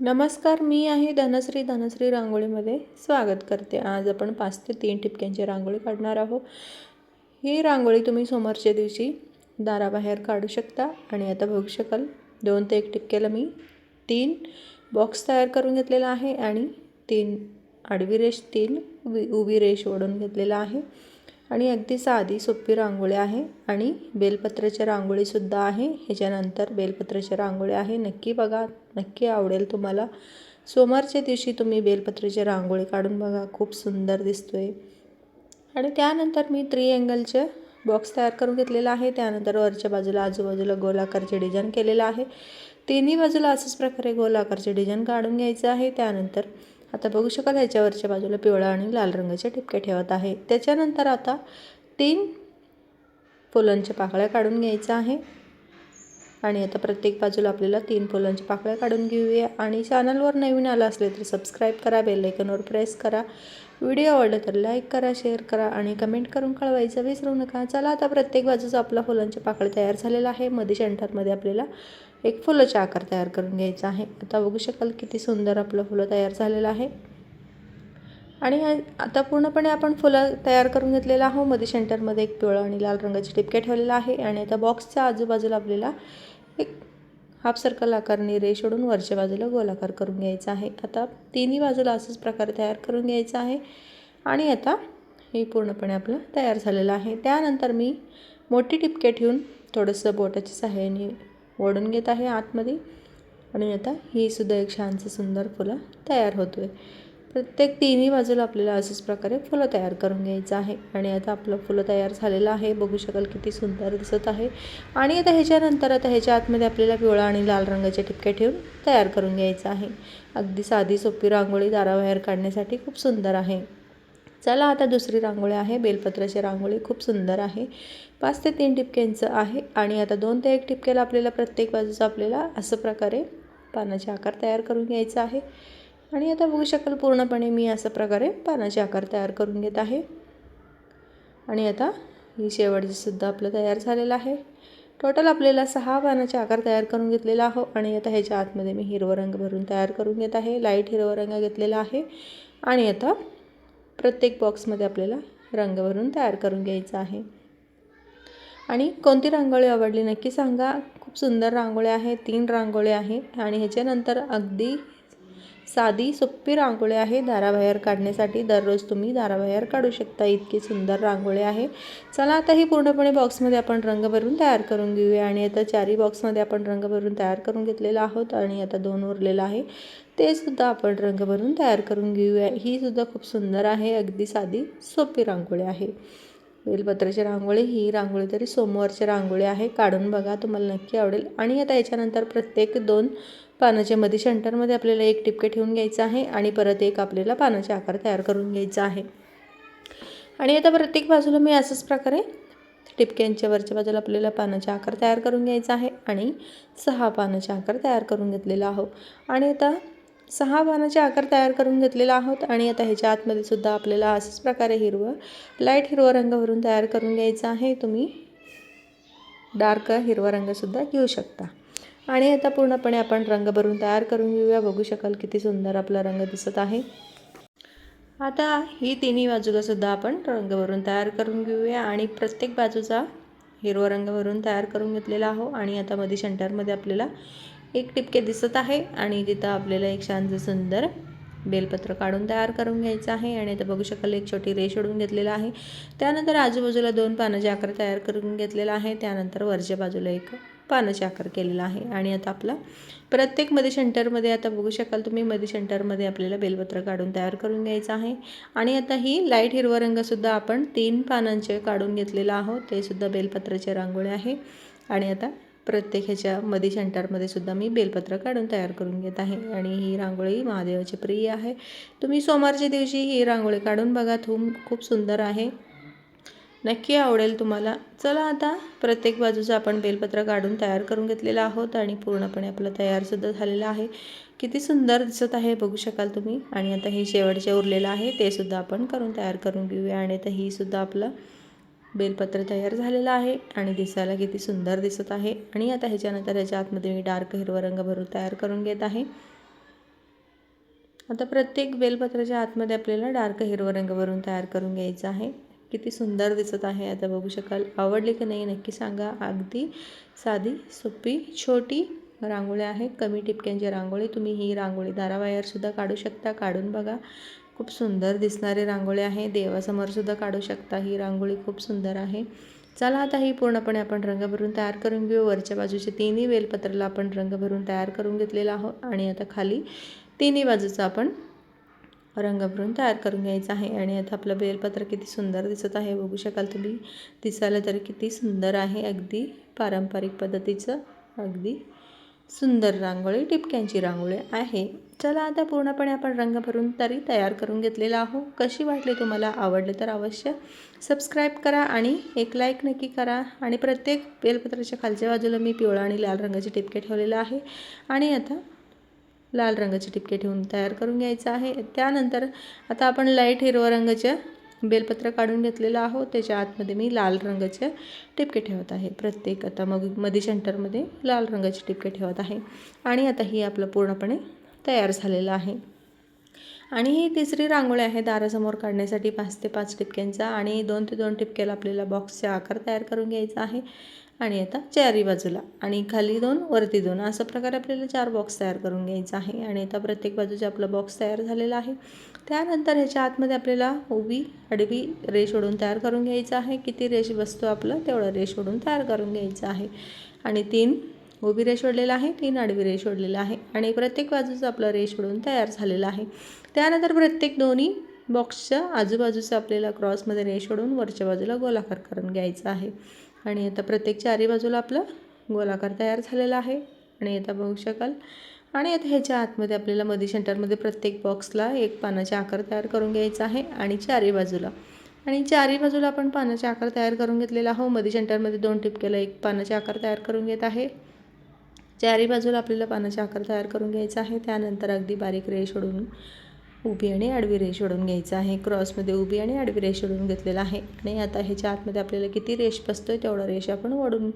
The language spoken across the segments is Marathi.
नमस्कार मी आहे धनश्री धनश्री रांगोळीमध्ये. स्वागत करते. आज आपण पाच ते तीन ठिपक्यांची रांगोळी काढणार आहोत. ही रांगोळी तुम्ही समोरच्या दिवशी दाराबाहेर काढू शकता आणि आता बघू शकाल. दोन ते एक टिपक्याला मी तीन बॉक्स तयार करून घेतलेला आहे आणि तीन आडवी रेष तीन उभी उभी रेष ओढून घेतलेला आहे. आणि अगदी साधी सोपी रांगोळी आहे आणि बेलपत्राची रांगोळीसुद्धा आहे. ह्याच्यानंतर बेलपत्राची रांगोळी आहे. नक्की बघा नक्की आवडेल तुम्हाला. सोमवारच्या दिवशी तुम्ही बेलपत्राची रांगोळी काढून बघा. खूप सुंदर दिसतो आहे आणि त्यानंतर मी थ्री अँगलचे बॉक्स तयार करून घेतलेला आहे. त्यानंतर वरच्या बाजूला आजूबाजूला गोलाकारचे डिझाईन केलेलं आहे. तिन्ही बाजूला असंच प्रकारे गोलाकारचे डिझाईन काढून घ्यायचं आहे. त्यानंतर आता बघू शकाल ह्याच्यावरच्या बाजूला पिवळा आणि लाल रंगाचे ठिपक्या ठेवत आहे. त्याच्यानंतर आता तीन फुलांच्या पाकळ्या काढून घ्यायचं आहे. आणि आता प्रत्येक बाजूला आपल्याला तीन फुलांच्या पाकळ्या काढून घेऊया. आणि चॅनलवर नवीन आलं असले तर सबस्क्राईब करा बेलायकनवर प्रेस करा. व्हिडिओ आवडला तर लाईक करा शेअर करा आणि कमेंट करून कळवायचं विसरू नका. चला आता प्रत्येक बाजूचा आपला फुलांच्या पाकळ तयार झालेला आहे. मध्ये शेंटरमध्ये आपल्याला एक फुलाचा आकार तयार करून घ्यायचा आहे. आता बघू शकाल किती सुंदर आपलं फुलं तयार झालेलं आहे. आणि आता पूर्णपणे आपण फुलं तयार करून घेतलेलं आहोत. मध्ये सेंटरमध्ये एक पिवळा आणि लाल रंगाची टिपके ठेवलेला आहे. आणि आता बॉक्सच्या आजूबाजूला आपल्याला एक हाफ सर्कल आकारने रेष ओढून वरच्या बाजूला गोलाकार करून घ्यायचा आहे. आता तिन्ही बाजूला असंच प्रकारे तयार करून घ्यायचं आहे. आणि आता हे पूर्णपणे आपलं तयार झालेलं आहे. त्यानंतर मी मोठी टिपके ठेवून थोडंसं बोटाच्या सहाय्याने ओढून घेत आहे आतमध्ये. आणि आता ही सुद्धा एक छानसं सुंदर फुलं तयार होतो आहे प्रत्येक तिन्ही बाजूला आपल्याला अशाच प्रकारे फुलं तयार करून घ्यायचं आहे. आणि आता आपलं फुलं तयार झालेलं आहे. बघू शकाल किती सुंदर दिसत आहे. आणि आता ह्याच्यानंतर आता ह्याच्या आतमध्ये आपल्याला पिवळा आणि लाल रंगाचे टिपके ठेवून तयार करून घ्यायचं आहे. अगदी साधी सोपी रांगोळी दाराबाहेर काढण्यासाठी खूप सुंदर आहे. चला आता दुसरी रांगोळी आहे. बेलपत्राची रांगोळी खूप सुंदर आहे. पाच ते तीन टिपक्यांचं आहे. आणि आता दोन ते एक टिपक्याला आपल्याला प्रत्येक बाजूचं आपल्याला असं प्रकारे पानाचे आकार तयार करून घ्यायचा आहे. आणि आता बघू शकाल पूर्णपणे मी असं प्रकारे पानाचे आकार तयार करून घेत आहे. आणि आता ही शेवटची सुद्धा आपलं तयार झालेलं आहे. टोटल आपल्याला सहा पानाचे आकार तयार करून घेतलेला आहो आणि आता ह्याच्या आतमध्ये मी हिरवा रंग भरून तयार करून घेत आहे. लाइट हिरवा रंग घेतलेला आहे. आणि आता प्रत्येक बॉक्समध्ये आपल्याला रंग भरून तयार करून घ्यायचा आहे. आणि कोणती रांगोळी आवडली नक्की सांगा. खूप सुंदर रांगोळ्या आहे तीन रांगोळ्या आहे आणि ह्याच्यानंतर अगदी साधी सोपी रांगोळी आहे. दाराबाहेर काढण्यासाठी दररोज तुम्ही दाराबाहेर काढू शकता. इतकी सुंदर रांगोळी आहे. चला आता ही पूर्णपणे बॉक्समध्ये आपण रंग भरून तयार करून घेऊया. आणि आता चारही बॉक्समध्ये आपण रंग भरून तयार करून घेतलेला आहोत आणि आता दोन उरलेलं आहे. ते सुद्धा आपण रंग भरून तयार करून घेऊया. ही सुद्धा खूप सुंदर आहे. अगदी साधी सोपी रांगोळी आहे. बेलपत्राची रांगोळी ही रांगोळी तरी सोमवारची रांगोळी आहे. काढून बघा तुम्हाला नक्की आवडेल. आणि आता याच्यानंतर प्रत्येक दोन पानाच्या मध्ये शंटरमध्ये आपल्याला एक टिपके ठेवून घ्यायचं आहे आणि परत एक आपल्याला पानाचे आकार तयार करून घ्यायचा आहे. आणि आता प्रत्येक बाजूला मी असंच प्रकारे टिपक्यांच्या वरच्या बाजूला आपल्याला पानाचे आकार तयार करून घ्यायचा आहे आणि सहा पानाचे आकार तयार करून घेतलेला आहोत. आणि आता सहा पानाचे आकार तयार करून घेतलेला आहोत आणि आता ह्याच्या आतमध्ये सुद्धा आपल्याला असंच प्रकारे हिरवं लाइट हिरवा रंग भरून तयार करून घ्यायचा आहे. तुम्ही डार्क हिरवा रंगसुद्धा घेऊ शकता. आणि आता पूर्णपणे आपण रंग भरून तयार करून घेऊया. बघू शकाल किती सुंदर आपला रंग दिसत आहे. आता ही तिन्ही बाजूला सुद्धा आपण रंग भरून तयार करून घेऊया. आणि प्रत्येक बाजूचा हिरवा रंग भरून तयार करून घेतलेला आहो आणि आता मध्ये शंटरमध्ये आपल्याला एक टिपके दिसत आहे. आणि तिथं आपल्याला एक शांत सुंदर बेलपत्र काढून तयार करून घ्यायचं आहे. आणि आता बघू शकाल एक छोटी रेष ओढून घेतलेला आहे. त्यानंतर आजूबाजूला दोन पानाचे आकार तयार करून घेतलेला आहे. त्यानंतर वरच्या बाजूला एक पानाचे आकार केलेला आहे. आणि आता आपला प्रत्येकमध्ये सेंटरमध्ये आता बघू शकाल तुम्ही मध्ये सेंटरमध्ये आपल्याला बेलपत्र काढून तयार करून घ्यायचं आहे. आणि आता ही लाइट हिरवा रंगसुद्धा आपण तीन पानांचे काढून घेतलेलं आहोत. ते सुद्धा बेलपत्राचे रांगोळी आहे. आणि आता प्रत्येक ह्याच्या मध्ये सेंटरमध्ये सुद्धा मी बेलपत्र काढून तयार करून घेत आहे. आणि ही रांगोळी महादेवाची प्रिय आहे. तुम्ही सोमवारच्या दिवशी ही रांगोळी काढून बघा. थूम खूप सुंदर आहे. नक्की आवडेल तुम्हाला. चला आता प्रत्येक बाजूचं आपण बेलपत्र काढून तयार करून घेतलेलं आहोत आणि पूर्णपणे आपलं तयारसुद्धा झालेलं आहे. किती सुंदर दिसत आहे बघू शकाल तुम्ही. आणि आता हे शेवटचे उरलेलं आहे ते सुद्धा आपण करून तयार करून घेऊया. आणि आता ही सुद्धा आपलं बेलपत्र तयार झालेलं आहे आणि दिसायला किती सुंदर दिसत आहे. आणि आता ह्याच्यानंतर ह्याच्या आतमध्ये मी डार्क हिरवा रंग भरून तयार करून घेत आहे. आता प्रत्येक बेलपत्राच्या आतमध्ये आपल्याला डार्क हिरवा रंग भरून तयार करून घ्यायचा आहे. किती सुंदर दिसत आहे आता बघू शकाल. आवडली की नाही नक्की सांगा. अगदी साधी सोपी छोटी रांगोळी आहे. कमी टिपक्यांची रांगोळी. तुम्ही ही रांगोळी दाराबाहेरसुद्धा काढू शकता. काढून बघा. खूप सुंदर दिसणारी रांगोळी आहे. देवासमोरसुद्धा काढू शकता. ही रांगोळी खूप सुंदर आहे. चला आता ही पूर्णपणे आपण रंग भरून तयार करून घेऊ. वरच्या बाजूचे तिन्ही वेलपत्राला आपण रंग भरून तयार करून घेतलेला आहोत. आणि आता खाली तिन्ही बाजूचा आपण रंग भरून तयार करून घ्यायचा आहे. आणि आता आपलं बेलपत्र किती सुंदर दिसत आहे. बघू शकाल तुम्ही. दिसायला तरी किती सुंदर आहे. अगदी पारंपरिक पद्धतीचं अगदी सुंदर रांगोळी टिपक्यांची रांगोळी आहे. चला आता पूर्णपणे आपण रंग भरून तरी तयार करून घेतलेला आहो कशी वाटली तुम्हाला? आवडले तर अवश्य सबस्क्राईब करा आणि एक लाईक नक्की करा. आणि प्रत्येक बेलपत्राच्या खालच्या बाजूला मी पिवळा आणि लाल रंगाचे टिपके ठेवलेले आहे. आणि आता लाल रंगाचे टिपके ठेवून तयार करून घ्यायचं आहे. त्यानंतर आता आपण लाइट हिरवा रंगाचे बेलपत्र काढून घेतलेलं आहोत. त्याच्या आतमध्ये मी लाल रंगाचे टिपके ठेवत आहे. प्रत्येक आता मग मधी सेंटरमध्ये लाल रंगाचे टिपके ठेवत आहे. आणि आता ही आपलं पूर्णपणे तयार झालेलं आहे. आणि ही तिसरी रांगोळी आहे दारासमोर काढण्यासाठी पाच ते पाच टिपक्यांचा आणि दोन ते दोन टिपक्याला आपल्याला बॉक्सचा आकार तयार करून घ्यायचा आहे. आणि आता चारी बाजूला. आणि खाली दोन वरती दोन. असा प्रकारे आपल्याला चार बॉक्स तयार करून घ्यायचा आहे. आणि आता प्रत्येक बाजूचा आपला बॉक्स तयार झालेला आहे. त्यानंतर ह्याच्या आतमध्ये आपल्याला उभी आडवी रेष ओढून तयार करून घ्यायचं आहे. किती रेष बसतो आपलं तेवढं रेष ओढून तयार करून घ्यायचं आहे. आणि तीन उभी रेष ओढलेला आहे तीन आडवी रेष ओढलेला आहे. आणि प्रत्येक बाजूचं आपलं रेष ओढून तयार झालेलं आहे. त्यानंतर प्रत्येक दोन्ही बॉक्सच्या आजूबाजूचं आपल्याला क्रॉसमध्ये रेष ओढून वरच्या बाजूला गोलाकार करून घ्यायचा आहे. आणि आता प्रत्येक चारी बाजूला आपलं गोलाकार तयार झालेला आहे. आणि आता बघू शकाल. आणि आता ह्याच्या आतमध्ये आपल्याला मधी सेंटरमध्ये प्रत्येक बॉक्सला एक पानाचे आकार तयार करून घ्यायचा आहे आणि चारी बाजूला. आणि चारी बाजूला आपण पानाचे आकार तयार करून घेतलेला आहो मधी सेंटरमध्ये दोन टिपक्याला एक पानाचे आकार तयार करून घेत आहे. चारी बाजूला आपल्याला पानाचे आकार तयार करून घ्यायचा आहे. त्यानंतर अगदी बारीक रेष ओढून उभी आणि आडवी रेष ओढून घ्यायचं आहे. क्रॉसमध्ये उभी आणि आडवी रेष ओढून घेतलेला आहे. आणि आता ह्याच्या आतमध्ये आपल्याला किती रेष बसतो आहे तेवढा रेष आपण ओढून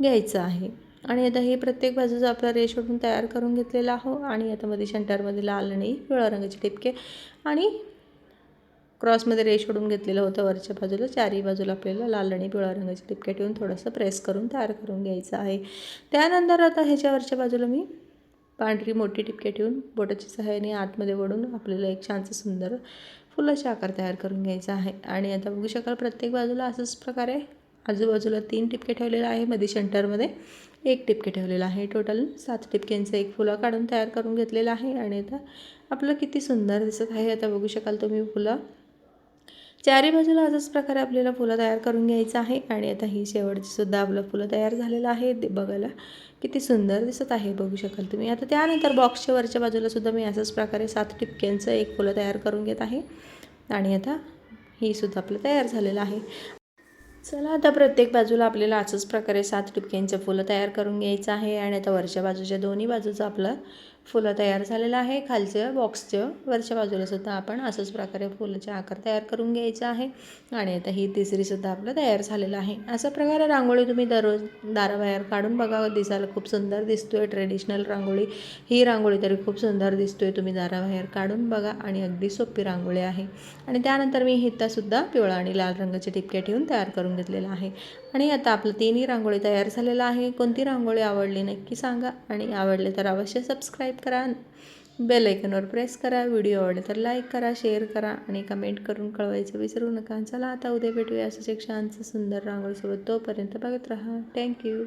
घ्यायचं आहे. आणि आता हे प्रत्येक बाजूचा आपला रेष ओढून तयार करून घेतलेला आहो आणि आता मध्ये सेंटरमध्ये लाल आणि पिवळ्या रंगाचे टिपके आणि क्रॉसमध्ये रेष ओढून घेतलेलं होतं. वरच्या बाजूला चारही बाजूला आपल्याला लाल आणि पिवळ्या रंगाचे टिपके ठेवून थोडंसं प्रेस करून तयार करून घ्यायचं आहे. त्यानंतर आता ह्याच्यावरच्या बाजूला मी पांढरी मोठी टिपके ठेवून बोटाच्या सहाय्याने आतमध्ये वळून आपल्याला एक छानसं सुंदर फुलाचा आकार तयार करून घ्यायचा आहे. आणि आता बघू शकाल प्रत्येक बाजूला असंच प्रकारे आजूबाजूला तीन टिपके ठेवलेले आहे. मध्ये सेंटरमध्ये एक टिपके ठेवलेलं आहे. टोटल सात टिपक्यांचं एक फुलं काढून तयार करून घेतलेलं आहे. आणि आता आपलं किती सुंदर दिसत आहे. आता बघू शकाल तुम्ही फुलं. चारी बाजूला अशाच प्रकारे आपल्याला फुलं तयार करून घ्यायचं आहे. आणि आता ही शेवटची सुद्धा आपलं फुलं तयार झालेलं आहे. ते बघायला किती सुंदर दिसत आहे बघू शकाल तुम्ही. आता त्यानंतर बॉक्सच्या वरच्या बाजूलासुद्धा मी अशाच प्रकारे सात टिपक्यांचं एक फुलं तयार करून घेत आहे. आणि आता ही सुद्धा आपलं तयार झालेलं आहे. चला आता प्रत्येक बाजूला आपल्याला असंच प्रकारे सात टिपक्यांचं फुलं तयार करून घ्यायचं आहे. आणि आता वरच्या बाजूच्या दोन्ही बाजूचं आपलं फुलं तयार झालेलं आहे. खालचं बॉक्सचं वरच्या बाजूला सुद्धा आपण असंच प्रकारे फुलाचे आकार तयार करून घ्यायचं आहे. आणि आता ही तिसरीसुद्धा आपलं तयार झालेलं आहे. अशा प्रकारे रांगोळी तुम्ही दररोज दाराबाहेर काढून बघा. दिसायला खूप सुंदर दिसतो आहे ट्रेडिशनल रांगोळी. ही रांगोळी तरी खूप सुंदर दिसतो आहे तुम्ही दाराबाहेर काढून बघा आणि अगदी सोपी रांगोळी आहे. आणि त्यानंतर मी हितासुद्धा पिवळा आणि लाल रंगाचे टिपके ठेवून तयार करून घेतलेला आहे. आणि आता आपलं तिन्ही रांगोळी तयार झालेलं आहे. कोणती रांगोळी आवडली नक्की सांगा. आणि आवडले तर अवश्य सबस्क्राईब करा बेल आयकनवर प्रेस करा व्हिडिओ आवडले तर लाईक करा शेअर करा आणि कमेंट करून कळवायचं विसरू नका. चला आता उद्या भेटूया असं एक सुंदर रांगोळीसोबत. तोपर्यंत बघत राहा. थँक्यू